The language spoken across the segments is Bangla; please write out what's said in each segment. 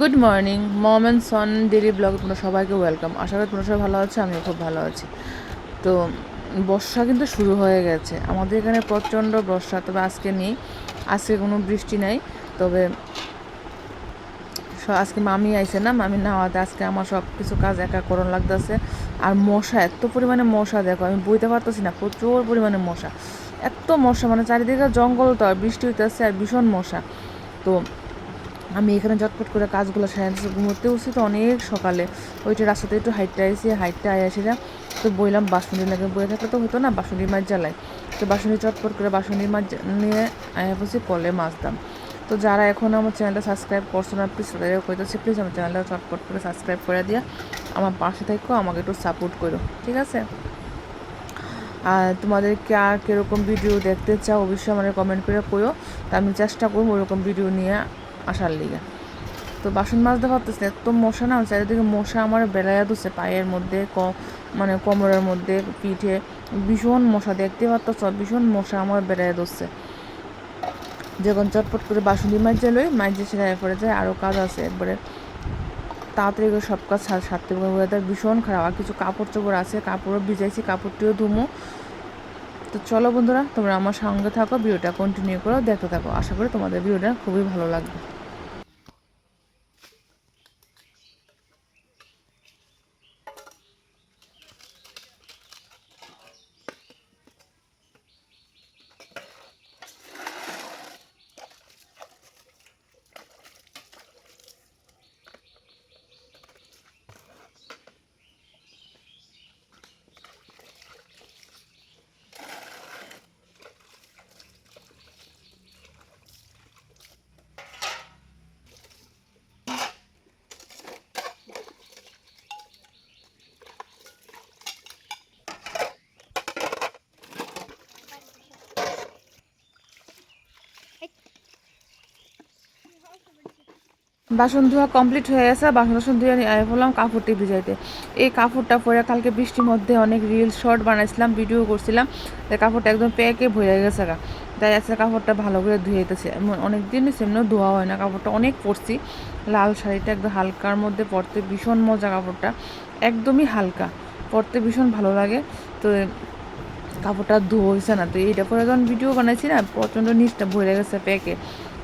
Good morning mom and son daily vlog তোমরা সবাইকে ওয়েলকাম আশা করি তোমরা সবাই ভালো আছে, আমিও খুব ভালো আছি। তো বর্ষা কিন্তু শুরু হয়ে গেছে। আমাদের এখানে প্রচণ্ড বর্ষা, তবে আজকে নেই। আজকে কোনো বৃষ্টি নাই, তবে আজকে মামি আইছে না, মামি নাওয়াতে। আজকে আমার সব কিছু কাজ একা করণ লাগতেছে। আর মশা, এত পরিমাণে মশা, দেখো, আমি বইতে পারতেছি না, প্রচুর পরিমাণে মশা। এত মশা মানে চারিদিকে জঙ্গল তো, আর বৃষ্টি হইতেছে, আর ভীষণ মশা। তো আমি এখানে চটপট করে কাজগুলো সারি ঘুমোতে উঠছি তো অনেক সকালে। ওইটা রাস্তাতে একটু হাইটটা আইসি হাইটটা আই আসিরা তো বইলাম বাসন্তী লাগে বয়ে থাকলে তো হতো না বাসন্তী মাছ জ্বালায় তো বাসন্তী চটপট করে বাসন্তী মাছ নিয়ে আয়া বসে কলে মাছ দাম। তো যারা এখনও আমার চ্যানেলটা সাবস্ক্রাইব করছ না প্লিজ তাদের কইতেছি প্লিজ আমার চ্যানেলটা চটপট করে সাবস্ক্রাইব করে দিয়া। আমার পাশে থাকো, আমাকে একটু সাপোর্ট করো, ঠিক আছে? আর তোমাদেরকে আর কীরকম ভিডিও দেখতে চাও অবশ্যই আমার কমেন্ট করে কইও। তা আমি চেষ্টা করব ওরকম ভিডিও নিয়ে আসার লিগে। তো বাসন মাজতে পারতেছে এত মশা না, চারিদিকে মশা আমার বেলাইয়া দিচ্ছে পায়ের মধ্যে, ক মানে কোমরের মধ্যে, পিঠে, ভীষণ মশা দেখতে পারতেছ, ভীষণ মশা আমার বেলাইয়া দিচ্ছে যখন চটপট করে বাসন্তী মাঝে লই মাঝে সেলাই পড়ে যায় আরও কাজ আছে একবারে। তাড়াতাড়ি করে সব কাজ সারতে ওয়েদার ভীষণ খারাপ, আর কিছু কাপড় চোপড় আছে, কাপড়ও ভিজাইছি, কাপড়টিও ধুমো। তো চলো বন্ধুরা, তোমরা আমার সঙ্গে থাকো, ভিডিওটা কন্টিনিউ করো, দেখতে থাকো। আশা করি তোমাদের ভিডিওটা খুবই ভালো লাগবে। বাসন ধোয়া কমপ্লিট হয়ে গেছে, বাসন টাসন ধুয়ে নিয়ে বললাম কাপড়টি ভিজাইতে এই কাপড়টা পরে কালকে বৃষ্টির মধ্যে অনেক রিল শর্ট বানাইছিলাম ভিডিও করছিলাম তাই কাপড়টা একদম প্যাকে ভরে গেছে গা। তাই আজকে কাপড়টা ভালো করে ধুয়েতেছে অনেক দিন সেমনিও ধোয়া হয় না, কাপড়টা অনেক পরছি। লাল শাড়িটা একদম হালকার মধ্যে পরতে ভীষণ মজা কাপড়টা, একদমই হালকা। পরতে ভীষণ ভালো লাগে। তো কাপড়টা ধোয়া হয়েছে না, তো এইটা পরে যখন ভিডিও বানাইছি না, প্রচণ্ড নিচটা ভরে গেছে প্যাকে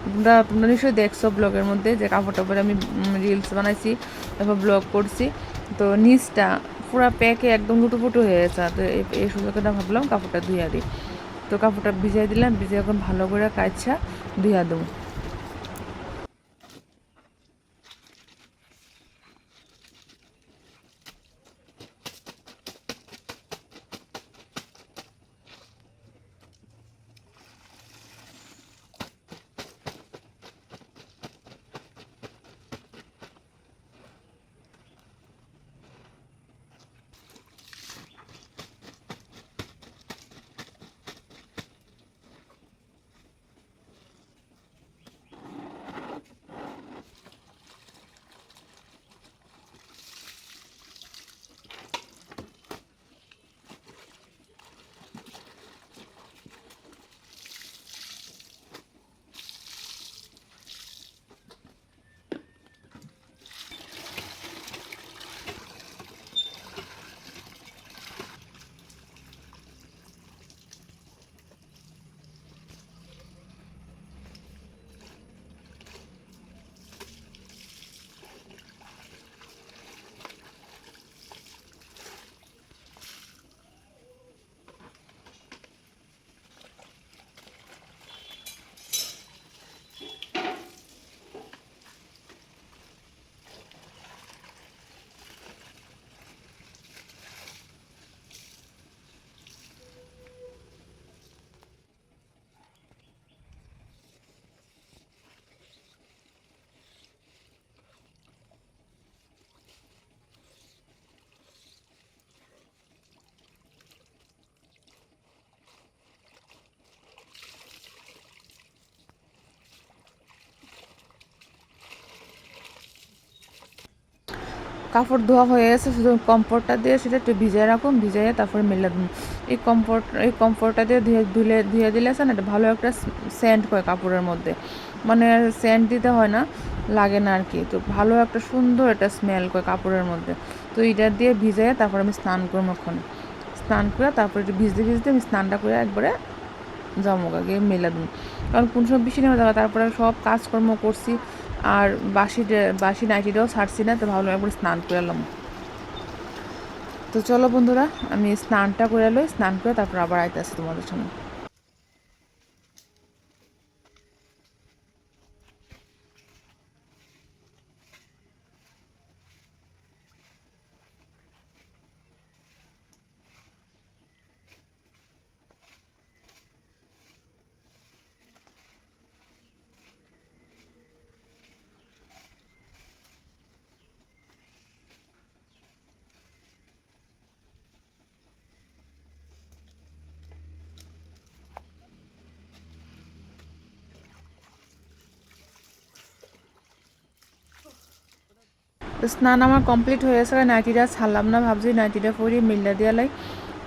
তোমরা তোমরা নিশ্চয়ই দেখছ ব্লগের মধ্যে যে কাপড়টা পরে আমি রিলস বানাইছি, তারপর ব্লগ করছি। তো নিচটা পুরো প্যাকে একদম লুটুপুটু হয়ে গেছে। তো এই- সুযোগটা ভাবলাম কাপড়টা ধুয়ে দিই। তো কাপড়টা ভিজাই দিলাম ভিজে এখন ভালো করে কাচ্ছা ধুইয়া দেবো। কাপড় ধোয়া হয়ে গেছে, শুধু কম্পোর্টটা দিয়ে সেটা একটু ভিজিয়ে রাখুন ভিজিয়ে তারপরে মেলে এই কম্পোর্ট এই কম্পোর্টটা দিয়ে ধুয়ে ধুলে, ধুয়ে দিলে না, এটা ভালো একটা সেন্ট করে কাপড়ের মধ্যে। মানে সেন্ট দিতে হয় না, লাগে না আর কি। তো ভালো একটা সুন্দর একটা স্মেল করে কাপড়ের মধ্যে। তো এটা দিয়ে ভিজাইয়া তারপর আমি স্নান করব ওখানে স্নান করে তারপরে একটু ভিজতে ভিজতে আমি স্নানটা করে একবারে জমকা গিয়ে মেলা দিন। কারণ কোন সময় বেশি নেমে যাওয়া তারপরে সব কাজকর্ম করছি আর বাসি বাসি নাইটিটাও ছাড়ছি না, তো ভাবলাম একবার স্নান করে এলাম তো চলো বন্ধুরা, আমি স্নানটা করে লই, স্নান করে তারপর আবার আইতে আসি তোমাদের সঙ্গে স্নান আমার কমপ্লিট হয়ে গেছে নাইটিটা ছাড়লাম না, ভাবছি নাইটিটা পরিয়ে মিল্লা দিয়া লাই।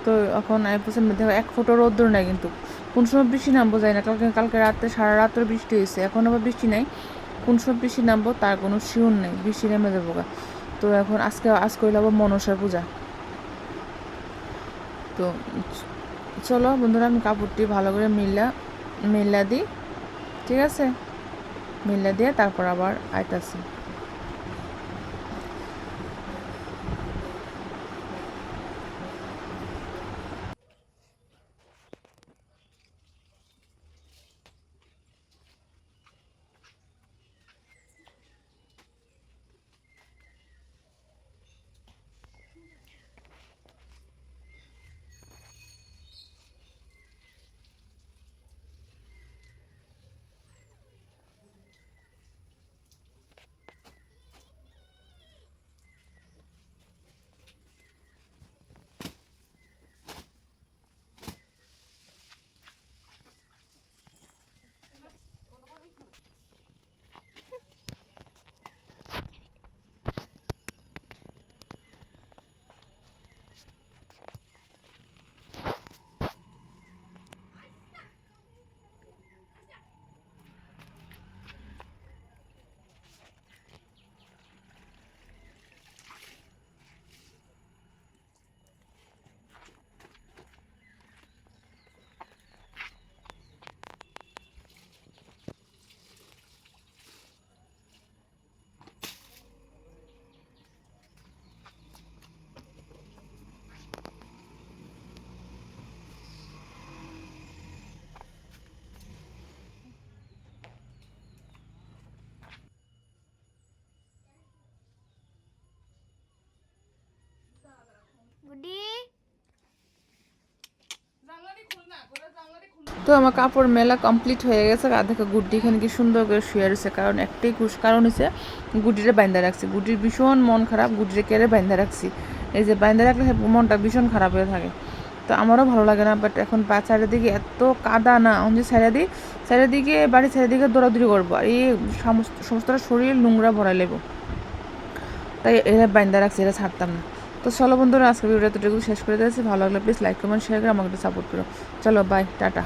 তো এখন আইপুসের মধ্যে, এক ফোটো রোদ্দুর নাই কিন্তু। কোন সময় বৃষ্টি নামবো যায় না, কালকে কালকে রাতে, সারা রাত্রে বৃষ্টি হয়েছে। এখন আবার বৃষ্টি নাই। কোন সময় বৃষ্টি নামবো তার কোনো শিউর নেই, বৃষ্টি নেমে যাব গা। তো এখন আজকে, আজ করলে আবার মনসা পূজা। তো চলো বন্ধুরা, আমি কাপড়টি ভালো করে মিল্লা মিল্লা দিই, ঠিক আছে? মিল্লা দিয়ে তারপর আবার আইতাছি। তো আমার কাপড় মেলা কমপ্লিট হয়ে গেছে। আর দেখো গুড্ডি এখানে কি সুন্দর করে শুয়ে রয়েছে। কারণ একটাই খুশ কারণ হচ্ছে গুড্ডিটা বাইন্দা রাখছি। গুডির ভীষণ মন খারাপ গুডিরে কেড়ে বাইন্দা রাখছি। এই যে বাইন্দা রাখলে মনটা ভীষণ খারাপ হয়ে থাকে। তো আমারও ভালো লাগে না বাট এখন পা চারিদিকে এত কাদা না আমি যে সাইডা দিই সাইডা দিকে বাড়ির চারিদিকে দৌড়াদৌড়ি করব। আর এই সমস্ত সমস্তটা শরীর নোংরা ভরা লেবো। তাই এরা বাইন্দা রাখছি, এরা ছাড়তাম না। তো চলো বন্ধুরা আজকে ভিডিওটা এতটুকু শেষ করে দিয়েছি। ভালো লাগলে প্লিজ লাইক কমেন্ট শেয়ার করে আমাকে সাপোর্ট করো। চলো বাই টাটা।